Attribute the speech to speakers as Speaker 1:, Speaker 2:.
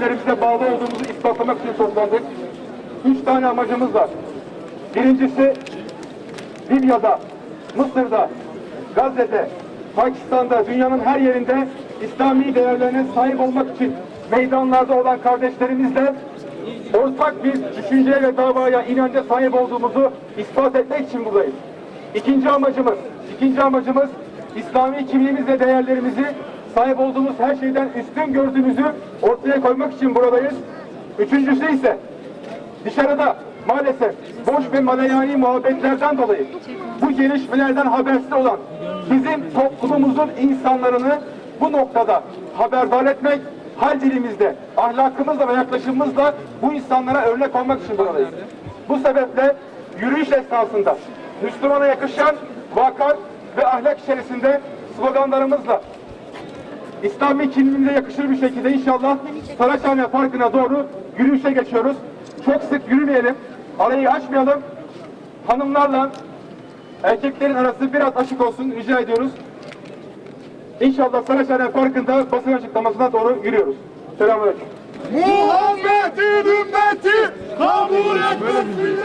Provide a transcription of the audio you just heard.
Speaker 1: değerlerimize bağlı olduğumuzu ispatlamak için toplandık. Üç tane amacımız var. Birincisi Libya'da, Mısır'da, Gazze'de, Pakistan'da, dünyanın her yerinde İslami değerlerine sahip olmak için meydanlarda olan kardeşlerimizle ortak bir düşünceye ve davaya, inanca sahip olduğumuzu ispat etmek için buradayız. İkinci amacımız, ikinci amacımız İslami kimliğimiz ve değerlerimizi sahip olduğumuz her şeyden üstün gördüğümüzü ortaya koymak için buradayız. Üçüncüsü ise dışarıda maalesef boş ve malayani muhabbetlerden dolayı bu gelişmelerden habersiz olan bizim toplumumuzun insanlarını bu noktada haberdar etmek, hal dilimizde, ahlakımızla ve yaklaşımımızla bu insanlara örnek olmak için buradayız. Bu sebeple yürüyüş esnasında Müslümana yakışan vakar ve ahlak içerisinde sloganlarımızla İslami kimliğimize yakışır bir şekilde inşallah Saraçhane Parkı'na doğru yürüyüşe geçiyoruz. Çok sık yürümeyelim, arayı açmayalım. Hanımlarla erkeklerin arası biraz açık olsun rica ediyoruz. İnşallah Saraçhane Parkı'nda basın açıklamasına doğru yürüyoruz. Selamünaleyküm.
Speaker 2: Muhammed'in ümmeti kabul etmesin.